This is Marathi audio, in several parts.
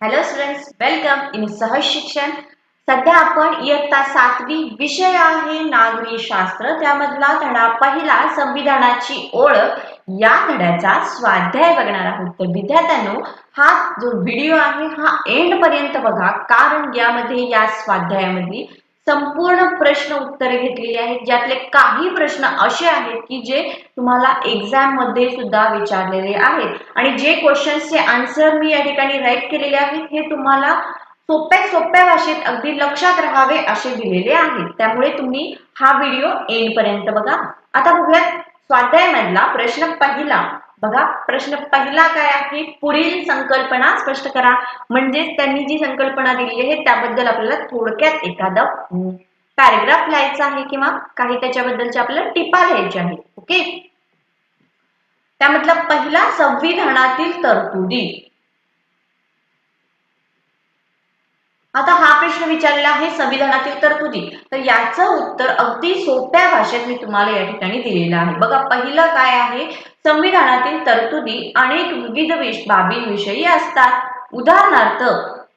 हॅलो स्टुडंट्स वेलकम इन सहज शिक्षण. सध्या आपण इयत्ता सातवी विषय आहे नागरी शास्त्र. त्यामधला धडा पहिला संविधानाची ओळख या धड्याचा स्वाध्याय बघणार आहोत. तर विद्यार्थ्यांनो हा जो व्हिडिओ आहे हा एंड पर्यंत बघा. कारण यामध्ये या स्वाध्यायामध्ये संपूर्ण प्रश्न उत्तरे घेतलेली आहेत. ज्यातले काही प्रश्न असे आहेत की जे तुम्हाला एक्झाममध्ये सुद्धा विचारलेले आहेत. आणि जे क्वेश्चन्सचे आन्सर मी या ठिकाणी राईट केलेले आहेत हे तुम्हाला सोप्या सोप्या भाषेत अगदी लक्षात राहावे असे दिलेले आहेत. त्यामुळे तुम्ही हा व्हिडिओ एंड पर्यंत बघा. आता बघूयात स्वाध्यायामधला प्रश्न पहिला. बघा प्रश्न पहिला काय आहे? पुढील संकल्पना स्पष्ट करा. म्हणजेच त्यांनी जी संकल्पना दिली आहे त्याबद्दल आपल्याला थोडक्यात एखादं पॅरेग्राफ लिहायचा आहे किंवा काही त्याच्याबद्दलच्या आपल्याला टिपा लिहायच्या आहेत ओके? त्यामधला पहिला संविधानातील तरतुदी. आता हा प्रश्न विचारलेला आहे संविधानातील तरतुदी. तर याचं उत्तर अगदी सोप्या भाषेत मी तुम्हाला या ठिकाणी दिलेलं आहे. बघा पहिलं काय आहे? संविधानातील तरतुदी अनेक विविध बाबींविषयी असतात. उदाहरणार्थ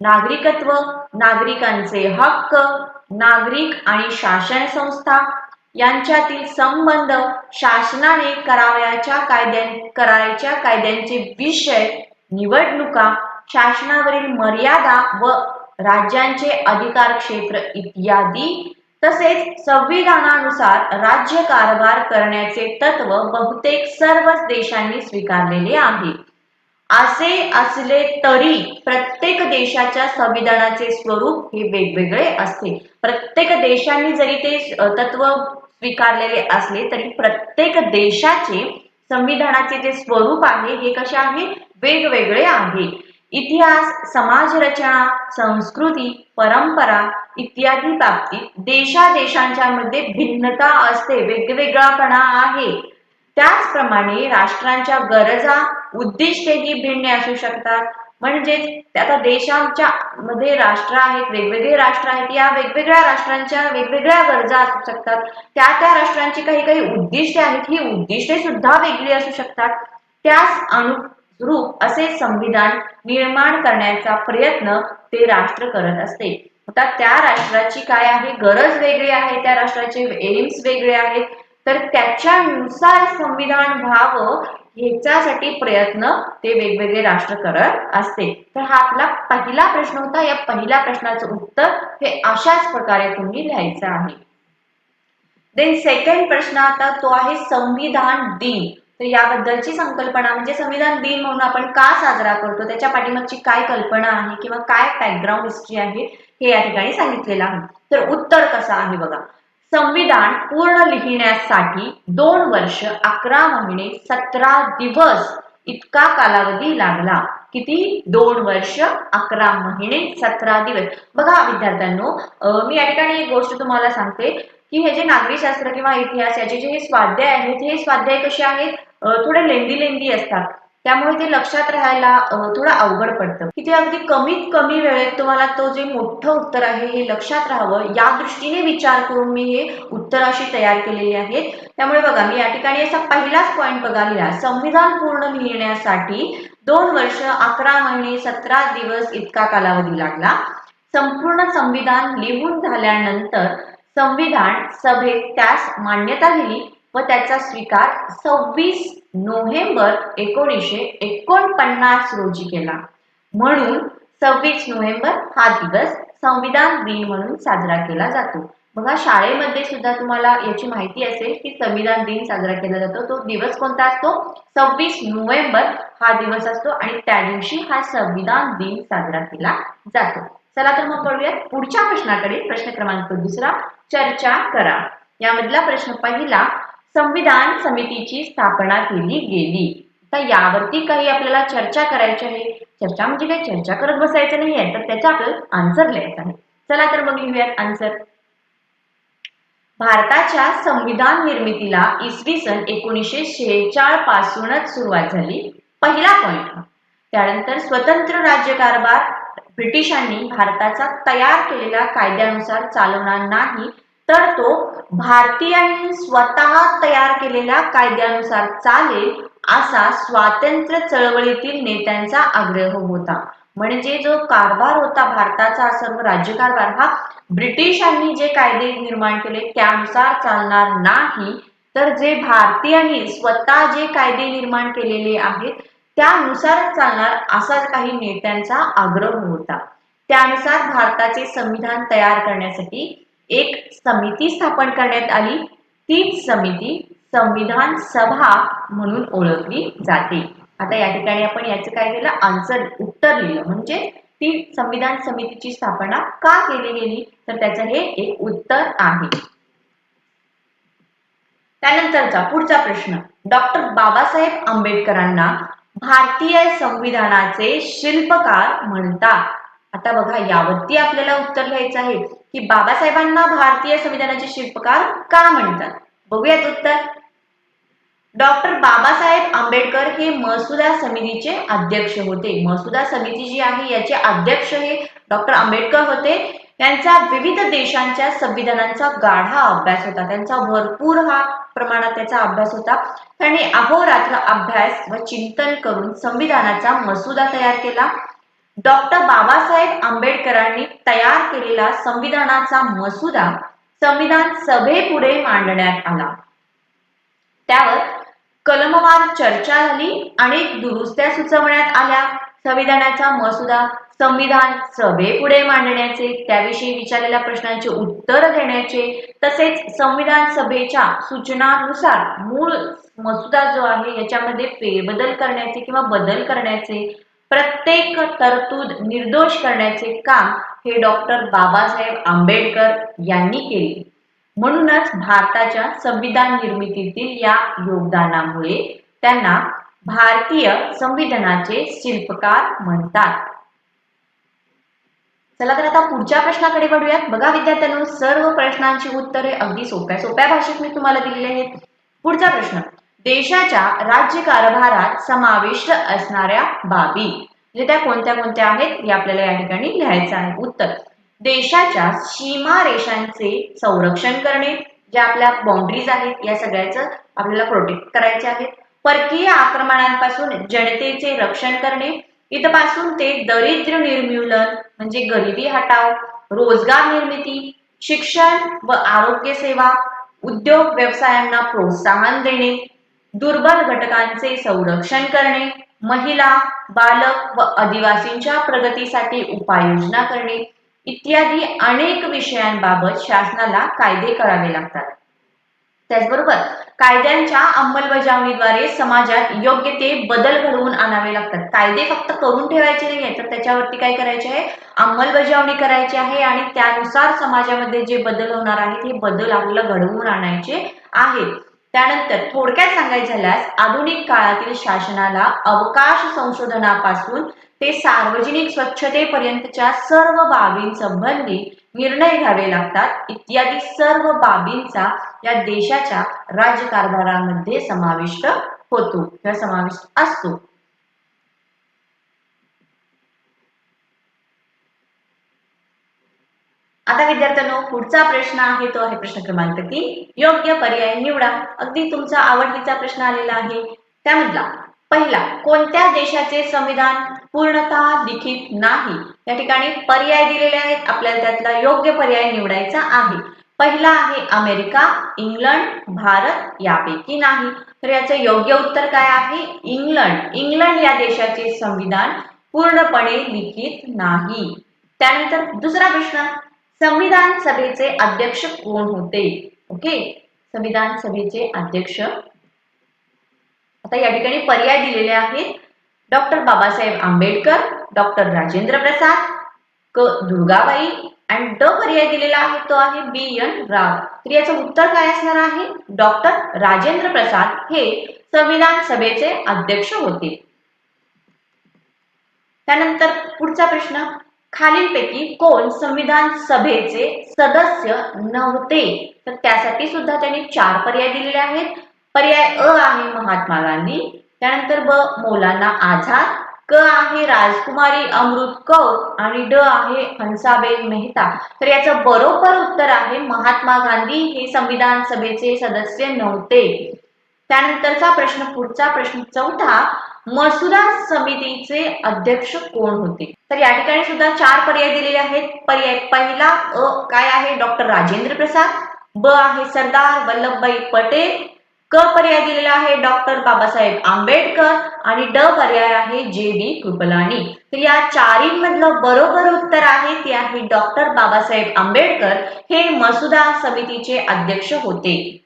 नागरिकत्व नागरिकांचे हक्क नागरिक आणि शासन संस्था यांच्यातील संबंध शासनाने करावयाच्या कायद्या करायच्या कायद्यांचे विषय निवडणुका शासनावरील मर्यादा व राज्यांचे अधिकार क्षेत्र इत्यादी तसेच संविधानानुसार राज्य कारभार करण्याचे तत्व बहुतेक सर्वच देशांनी स्वीकारलेले आहे. असे असले तरी प्रत्येक देशाच्या संविधानाचे स्वरूप हे वेगवेगळे असते. प्रत्येक देशांनी जरी ते तत्व स्वीकारलेले असले तरी प्रत्येक देशाचे संविधानाचे जे स्वरूप आहे हे कसे आहे? वेगवेगळे आहे. इतिहास समाज रचना संस्कृती परंपरा इत्यादी बाबतीत देशादेशांच्या मध्ये भिन्नता असते वेगवेगळापणा आहे. त्याचप्रमाणे राष्ट्रांच्या गरजा उद्दिष्टेही भिन्न असू शकतात. म्हणजेच आता देशांच्या मध्ये राष्ट्र आहेत वेगवेगळे राष्ट्र आहेत या वेगवेगळ्या राष्ट्रांच्या वेगवेगळ्या गरजा असू शकतात. त्या त्या राष्ट्रांची काही काही उद्दिष्टे आहेत ही उद्दिष्टे सुद्धा वेगळी असू शकतात. त्यास रूप असे संविधान निर्माण करण्याचा प्रयत्न ते राष्ट्र करत असते. आता त्या राष्ट्राची काय आहे? गरज वेगळी आहे त्या राष्ट्राचे एम्स वेगळे आहेत. तर त्याच्यानुसार संविधान व्हावं ह्याच्यासाठी प्रयत्न ते वेगवेगळे राष्ट्र करत असते. तर हा आपला पहिला प्रश्न होता. या पहिल्या प्रश्नाचं उत्तर हे अशाच प्रकारे तुम्ही लिहायचं आहे. देन सेकंड प्रश्न आता तो आहे संविधान दिन. तर याबद्दलची संकल्पना म्हणजे संविधान दिन म्हणून आपण का साजरा करतो त्याच्या पाठीमागची काय कल्पना आहे किंवा काय बॅकग्राऊंड हिस्ट्री आहे हे या ठिकाणी सांगितलेलं आहे. तर उत्तर कसं आहे बघा. संविधान पूर्ण लिहिण्यासाठी दोन वर्ष अकरा महिने सतरा दिवस इतका कालावधी लागला. किती? दोन वर्ष अकरा महिने सतरा दिवस. बघा विद्यार्थ्यांनो मी या ठिकाणी एक गोष्ट तुम्हाला सांगते की हे जे नागरी शास्त्र किंवा इतिहास याचे जे हे स्वाध्याय आहेत हे स्वाध्याय कसे आहेत? थोडे लेंदी लेंदी असतात. त्यामुळे ते लक्षात राहायला थोडं अवघड पडतं. की ते अगदी कमीत कमी वेळेत तुम्हाला तो जे मोठं उत्तर आहे हे लक्षात राहावं या दृष्टीने विचार करून मी हे उत्तर अशी तयार केलेली आहेत. त्यामुळे बघा मी या ठिकाणी असा पहिलाच पॉईंट बघा लिहिला संविधान पूर्ण लिहिण्यासाठी दोन वर्ष अकरा महिने सतरा दिवस इतका कालावधी लागला. संपूर्ण संविधान लिहून झाल्यानंतर संविधान सभेत त्यास मान्यता दिली. व त्याचा स्वीकार सव्वीस नोव्हेंबर एकोणीसशे एकोणपन्नास रोजी केला. म्हणून सव्वीस नोव्हेंबर हा दिवस संविधान दिन म्हणून साजरा केला जातो. बघा शाळेमध्ये सुद्धा तुम्हाला याची माहिती असेल की संविधान दिन साजरा केला जातो. तो दिवस कोणता असतो? सव्वीस नोव्हेंबर हा दिवस असतो आणि त्या दिवशी हा संविधान दिन साजरा केला जातो. चला तर मग पडूयात पुढच्या प्रश्नाकडे. प्रश्न क्रमांक दुसरा चर्चा करा. यामधला प्रश्न पहिला संविधान समितीची स्थापना केली गेली. तर यावरती काही आपल्याला चर्चा करायची आहे. चर्चा म्हणजे काही चर्चा करत बसायचं नाही आहे. तर त्याचा आपल्याला आन्सर लिहायचा आहे. चला तर मग लिहूयात आन्सर भारताच्या संविधान निर्मितीला इसवी सन एकोणीसशे शेहेचाळ पासूनच सुरुवात झाली. पहिला पॉइंट त्यानंतर स्वतंत्र राज्यकारभार ब्रिटिशांनी भारताचा तयार केलेल्या कायद्यानुसार चालवणार नाही तर तो भारतीयांनी स्वतः तयार केलेल्या कायद्यानुसार चालेल असा स्वातंत्र्य चळवळीतील नेत्यांचा आग्रह होता. म्हणजे जो कारभार होता भारताचा सर्व राज्यकारभार हा ब्रिटिशांनी जे कायदे निर्माण केले त्यानुसार चालणार नाही. तर जे भारतीयांनी स्वतः जे कायदे निर्माण केलेले आहेत त्यानुसार चालणार असा काही नेत्यांचा आग्रह होता. त्यानुसार भारताचे संविधान तयार करण्यासाठी एक समिती स्थापन करण्यात आली. तीच समिती संविधान सभा म्हणून ओळखली जाते. आता या ठिकाणी आपण याचं काय केलं? आन्सर उत्तर लिहिलं. म्हणजे ती संविधान समितीची स्थापना का केली गेली? तर त्याचं हे एक उत्तर आहे. त्यानंतरचा पुढचा प्रश्न. डॉक्टर बाबासाहेब आंबेडकरांना भारतीय संविधानाचे शिल्पकार म्हणतात. आता बघा यावरती आपल्याला उत्तर लिहायचं आहे की बाबासाहेबांना भारतीय संविधानाचे शिल्पकार का म्हणतात? बघूयात उत्तर. डॉक्टर बाबासाहेब आंबेडकर हे मसुदा समितीचे अध्यक्ष होते. मसुदा समिती जी आहे याचे अध्यक्ष हे डॉक्टर आंबेडकर होते. त्यांचा विविध देशांच्या संविधानांचा गाढा अभ्यास होता. त्यांचा भरपूर हा प्रमाणात त्याचा अभ्यास होता. त्यांनी अहोरात्र अभ्यास व चिंतन करून संविधानाचा मसुदा तयार केला. डॉक्टर बाबासाहेब आंबेडकरांनी तयार केलेला संविधानाचा मसुदा संविधान सभेपुढे मांडण्यात आला. त्यावर कलमवार चर्चा झाली अनेक दुरुस्त्या सुचवण्यात आल्या. संविधानाचा मसुदा संविधान सभेपुढे मांडण्याचे त्याविषयी विचारलेल्या प्रश्नांचे उत्तर देण्याचे तसेच संविधान सभेच्या सूचनानुसार मूळ मसुदा जो आहे याच्यामध्ये फेरबदल करण्याचे किंवा बदल करण्याचे प्रत्येक तरतूद निर्दोष करण्याचे काम हे डॉक्टर बाबासाहेब आंबेडकर यांनी केले. म्हणूनच भारताच्या संविधान निर्मितीतील या योगदानामुळे त्यांना भारतीय संविधानाचे शिल्पकार म्हणतात. चला तर आता पुढच्या प्रश्नाकडे वळूयात. बघा विद्यार्थ्यांनो सर्व प्रश्नांची उत्तरे अगदी सोप्या सोप्या भाषेत मी तुम्हाला दिलेली आहेत. पुढचा प्रश्न. देशाच्या राज्य कारभारात समाविष्ट असणाऱ्या बाबी. म्हणजे त्या कोणत्या कोणत्या आहेत? हे आपल्याला या ठिकाणी लिहायचं आहे. उत्तर. देशाच्या सीमारेषांचे संरक्षण करणे ज्या आपल्या बाउंड्रीज आहेत या सगळ्याचं आपल्याला प्रोटेक्ट करायचे आहेत. परकीय आक्रमणांपासून जनतेचे रक्षण करणे इथपासून ते दरिद्र निर्मूलन म्हणजे गरिबी हटाव रोजगार निर्मिती शिक्षण व आरोग्य सेवा उद्योग व्यवसायांना प्रोत्साहन देणे दुर्बल घटकांचे संरक्षण करणे महिला बालक व आदिवासींच्या प्रगतीसाठी उपाययोजना करणे इत्यादी अनेक विषयांबाबत शासनाला कायदे करावे लागतात. त्याचबरोबर कायद्यांच्या अंमलबजावणीद्वारे समाजात योग्य ते बदल घडवून आणावे लागतात. कायदे फक्त करून ठेवायचे नाही तर त्याच्यावरती काय करायचे आहे? अंमलबजावणी करायची आहे आणि त्यानुसार समाजामध्ये जे बदल होणार आहेत हे बदल आपल्याला घडवून आणायचे आहेत. त्यानंतर थोडक्यात सांगायचं झाल्यास आधुनिक काळातील शासनाला अवकाश संशोधनापासून ते सार्वजनिक स्वच्छतेपर्यंतच्या सर्व बाबींसंबंधी निर्णय घ्यावे लागतात. इत्यादी सर्व बाबींचा या देशाच्या राज्यकारभारामध्ये समाविष्ट होतो किंवा समाविष्ट असतो. आता विद्यार्थ्यांनो पुढचा प्रश्न आहे तो आहे प्रश्न क्रमांक तीन. योग्य पर्याय निवडा. अगदी तुमचा आवडतीचा प्रश्न आलेला आहे. त्यामधला पहिला कोणत्या देशाचे संविधान पूर्णतः लिखित नाही? या ठिकाणी पर्याय दिलेले आहेत. आपल्याला त्यातला योग्य पर्याय निवडायचा आहे. पहिला आहे अमेरिका इंग्लंड भारत यापैकी नाही. तर याचं योग्य उत्तर काय आहे? इंग्लंड. इंग्लंड या देशाचे संविधान पूर्णपणे लिखित नाही. त्यानंतर दुसरा प्रश्न संविधान सभेचे अध्यक्ष कोण होते? ओके संविधान सभेचे अध्यक्ष. आता या ठिकाणी पर्याय दिलेले आहेत. डॉक्टर बाबासाहेब आंबेडकर डॉक्टर राजेंद्र प्रसाद क. दुर्गाबाई आणि ड पर्याय दिलेला आहे तो आहे बी. एन. राव. तर याचं उत्तर काय असणार आहे? डॉक्टर राजेंद्र प्रसाद हे संविधान सभेचे अध्यक्ष होते. त्यानंतर पुढचा प्रश्न. खालीलपैकी कोण संविधान सभेचे सदस्य नव्हते? तर त्यासाठी सुद्धा त्यांनी चार पर्याय दिलेले आहेत. पर्याय अ आहे महात्मा गांधी त्यानंतर ब मौलाना आझाद क आहे राजकुमारी अमृत कौर आणि ड आहे हंसाबेन मेहता. तर याचं बरोबर उत्तर आहे महात्मा गांधी हे संविधान सभेचे सदस्य नव्हते. त्यानंतरचा प्रश्न पुढचा प्रश्न चौथा मसुदा समितीचे अध्यक्ष कोण होते? तर या ठिकाणी सुद्धा चार पर्याय दिलेले आहेत. पर्याय पहिला अ काय आहे? डॉक्टर राजेंद्र प्रसाद ब आहे सरदार वल्लभभाई पटेल क पर्याय दिलेला आहे डॉक्टर बाबासाहेब आंबेडकर आणि ड पर्याय आहे जे बी कृपलानी. तर या चारींमधलं बरोबर उत्तर आहे ते आहे डॉक्टर बाबासाहेब आंबेडकर. हे मसुदा समितीचे अध्यक्ष होते.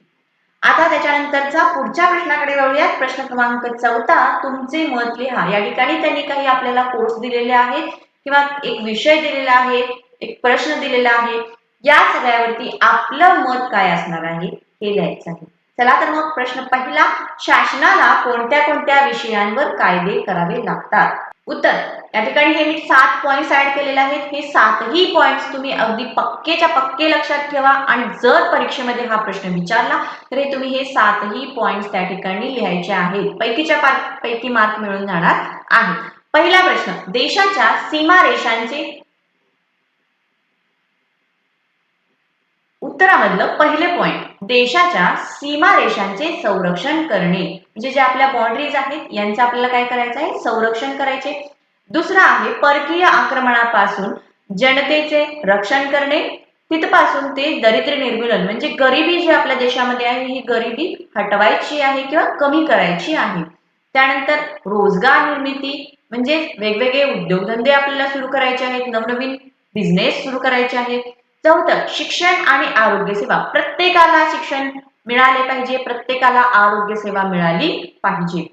आता त्याच्यानंतरचा पुढच्या प्रश्नाकडे जाऊयात प्रश्न क्रमांक चौथा तुमचे मत लिहा. या ठिकाणी त्यांनी काही आपल्याला कोर्स दिलेले आहेत किंवा एक विषय दिलेला आहे एक प्रश्न दिलेला आहे. या सगळ्यावरती आपलं मत काय असणार आहे हे लिहायचं आहे. चला तर मग प्रश्न पहिला शासनाला कोणत्या कोणत्या विषयांवर कायदे करावे लागतात? उत्तर. या ठिकाणी हे मी सात पॉईंट्स ऍड केलेले आहेत. हे सातही पॉईंट्स तुम्ही अगदी पक्केच्या पक्के लक्षात ठेवा. आणि जर परीक्षेमध्ये हा प्रश्न विचारला तर हे तुम्ही हे सातही पॉईंट्स त्या ठिकाणी लिहायचे आहेत. पैकीच्या पैकी मार्क मिळून जाणार आहेत पहिला प्रश्न देशाच्या सीमारेषांचे उत्तरामधलं पहिले पॉइंट देशाच्या सीमारेषांचे संरक्षण करणे. म्हणजे जे आपल्या बाउंड्रीज आहेत यांचं आपल्याला काय करायचं आहे? संरक्षण करायचे. दुसरं आहे परकीय आक्रमणापासून जनतेचे रक्षण करणे. तिथपासून ते दरिद्र निर्मूलन. म्हणजे गरिबी जी आपल्या देशामध्ये आहे ही गरिबी हटवायची आहे किंवा कमी करायची आहे. त्यानंतर रोजगार निर्मिती. म्हणजे वेगवेगळे उद्योगधंदे आपल्याला सुरू करायचे आहेत नवनवीन बिझनेस सुरू करायचे आहेत. चौथं शिक्षण आणि आरोग्य सेवा. प्रत्येकाला शिक्षण मिळाले पाहिजे प्रत्येकाला आरोग्य सेवा मिळाली पाहिजे.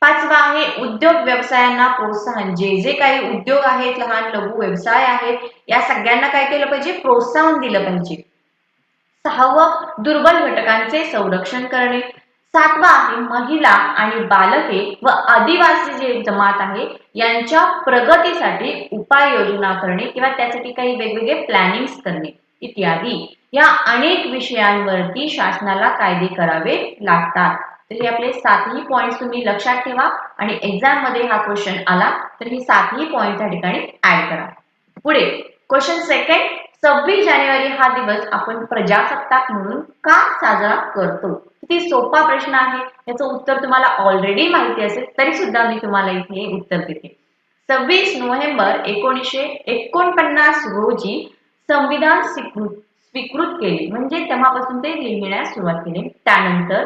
पाचवा आहे उद्योग व्यवसायांना प्रोत्साहन. जे जे काही उद्योग आहेत लहान लघु व्यवसाय आहेत या सगळ्यांना काय केलं पाहिजे? प्रोत्साहन दिलं पाहिजे. सहावं दुर्बल घटकांचे संरक्षण करणे. सातवा आहे महिला आणि बालके व आदिवासी जे जमात आहे यांच्या प्रगतीसाठी उपाययोजना करणे किंवा त्यासाठी काही वेगवेगळे प्लॅनिंग करणे इत्यादी. या अनेक विषयांवरती शासनाला कायदे करावे लागतात. तर हे आपले सातही पॉइंट तुम्ही लक्षात ठेवा आणि एक्झाममध्ये हा क्वेश्चन आला तर हे सातही पॉइंट त्या ठिकाणी ऍड करा. पुढे क्वेश्चन सेकंड सव्वीस जानेवारी हा दिवस आपण प्रजासत्ताक म्हणून का साजरा करतो? किती सोपा प्रश्न आहे. याचं उत्तर तुम्हाला ऑलरेडी माहिती असेल तरी सुद्धा मी तुम्हाला इथे उत्तर देते. सव्वीस नोव्हेंबर एकोणीसशे एकोणपन्नास रोजी संविधान स्वीकृत स्वीकृत केले. म्हणजे तेव्हापासून ते लिहिण्यास सुरुवात केली. त्यानंतर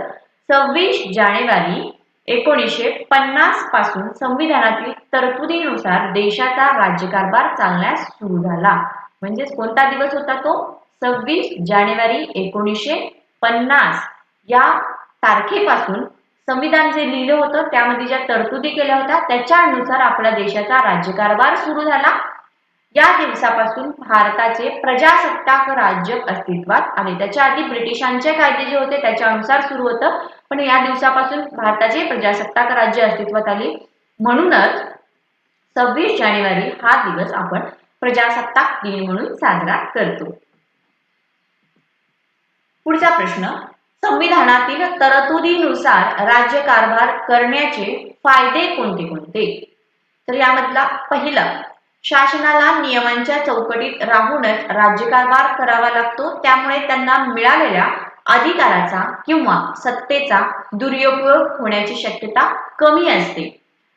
सव्वीस जानेवारी एकोणीसशे पन्नासपासून संविधानातील तरतुदीनुसार देशाचा राज्यकारभार चालण्यास सुरू झाला. म्हणजेच कोणता दिवस होता तो? सव्वीस जानेवारी एकोणीसशे पन्नास. या तारखेपासून संविधान जे लिहिलं होतं त्यामध्ये ज्या तरतुदी केल्या होत्या त्याच्यानुसार आपल्या देशाचा राज्यकारभार सुरू झाला. या दिवसापासून भारताचे प्रजासत्ताक राज्य अस्तित्वात आले त्याच्या आधी ब्रिटिशांचे कायदे जे होते त्याच्यानुसार सुरू होतं. पण या दिवसापासून भारताचे प्रजासत्ताक राज्य अस्तित्वात आले. म्हणूनच सव्वीस जानेवारी हा दिवस आपण प्रजासत्ताक दिन म्हणून साजरा करतो. पुढचा प्रश्न संविधानातील तरतुदीनुसार राज्यकारभार करण्याचे फायदे कोणते कोणते? तर यामधला पहिला शासनाला नियमांच्या चौकटीत राहूनच राज्यकारभार करावा लागतो. त्यामुळे त्यांना मिळालेल्या अधिकाराचा किंवा सत्तेचा दुरुपयोग होण्याची शक्यता कमी असते.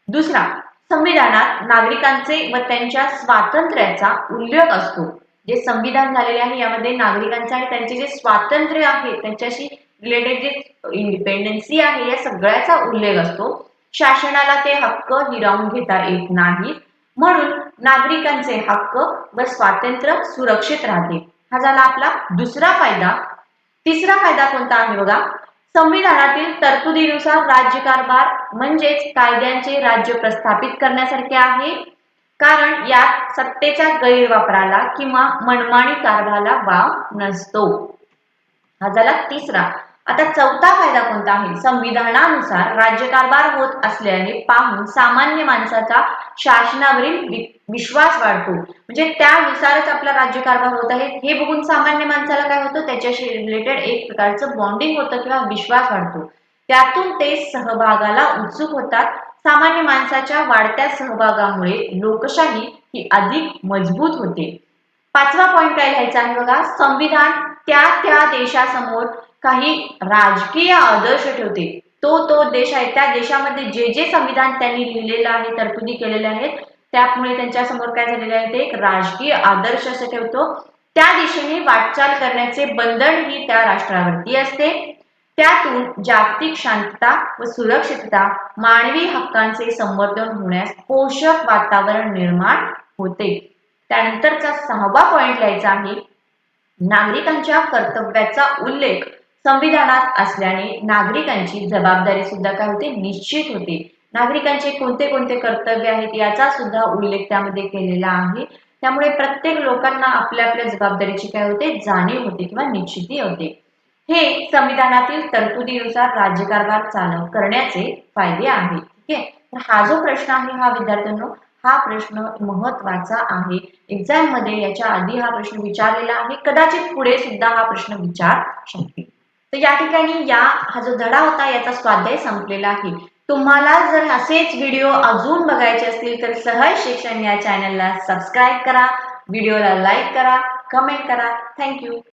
दुसरा संविधानात नागरिकांचे व त्यांच्या स्वातंत्र्याचा उल्लेख असतो. जे संविधान झालेले आहे यामध्ये नागरिकांचे आणि त्यांचे जे स्वातंत्र्य आहे त्यांच्याशी रिलेटेड जे इंडिपेंडन्सी आहे या सगळ्याचा उल्लेख असतो. शासनाला ते हक्क हिरावून घेता येत नाहीत म्हणून नागरिकांचे हक्क व स्वातंत्र्य सुरक्षित राहते. हा झाला आपला दुसरा फायदा. तिसरा फायदा कोणता आहे बघा? संविधानातील तरतुदीनुसार राज्यकारभार म्हणजेच कायद्यांचे राज्य प्रस्थापित करण्यासारखे आहे. कारण यात सत्तेच्या गैरवापराला किंवा मनमानी कारभाराला वाव नसतो. हा झाला तिसरा. आता चौथा फायदा कोणता आहे? संविधानानुसार राज्यकारभार होत असल्याने पाहून सामान्य माणसाचा शासनावरील विश्वास वाढतो. म्हणजे त्यानुसारच आपला राज्यकारभार होत आहे. हे बघून सामान्य माणसाला काय होतं? त्याच्याशी रिलेटेड एक प्रकारचं बॉन्डिंग होतं किंवा विश्वास वाढतो. त्यातून ते सहभागाला उत्सुक होतात. सामान्य माणसाच्या वाढत्या सहभागामुळे लोकशाही ही अधिक मजबूत होते. पाचवा पॉइंट काय लिहायचा आहे बघा? संविधान त्या त्या देशासमोर काही राजकीय आदर्श ठेवते. तो तो देश आहे. त्या देशामध्ये जे जे संविधान त्यांनी लिहिलेलं आहे तरतुदी केलेल्या आहेत त्यामुळे त्यांच्यासमोर काय झालेलं आहे ते एक राजकीय आदर्श असं ठेवतो. त्या दिशेने वाटचाल करण्याचे बंधन ही त्या राष्ट्रावरती असते. त्यातून जागतिक शांतता व सुरक्षितता मानवी हक्कांचे संवर्धन होण्यास पोषक वातावरण निर्माण होते. त्यानंतरचा सहावा पॉइंट लिहायचा आहे. नागरिकांच्या कर्तव्याचा उल्लेख संविधानात असल्याने नागरिकांची जबाबदारी सुद्धा काय होते? निश्चित होते. नागरिकांचे कोणते कोणते कर्तव्य आहेत याचा सुद्धा उल्लेख त्यामध्ये केलेला आहे. त्यामुळे प्रत्येक लोकांना आपल्या आपल्या जबाबदारीची काय होते? जाणीव होते किंवा निश्चिती होते. हे संविधानातील तरतुदीनुसार राज्यकारभार चालव करण्याचे फायदे आहेत. ठीक आहे? तर हा जो प्रश्न आहे हा विद्यार्थ्यांनो हा प्रश्न महत्त्वाचा आहे. एक्झाममध्ये याच्या आधी हा प्रश्न विचारलेला आहे. कदाचित पुढे सुद्धा हा प्रश्न विचार शकते तर या ठिकाणी या हा जो धडा होता याचा स्वाध्याय संपलेला आहे. तुम्हाला जर असेच व्हिडिओ अजून बघायचे असतील तर सहज शिक्षण या चॅनलला सबस्क्राईब करा व्हिडिओला लाईक करा कमेंट करा. थँक्यू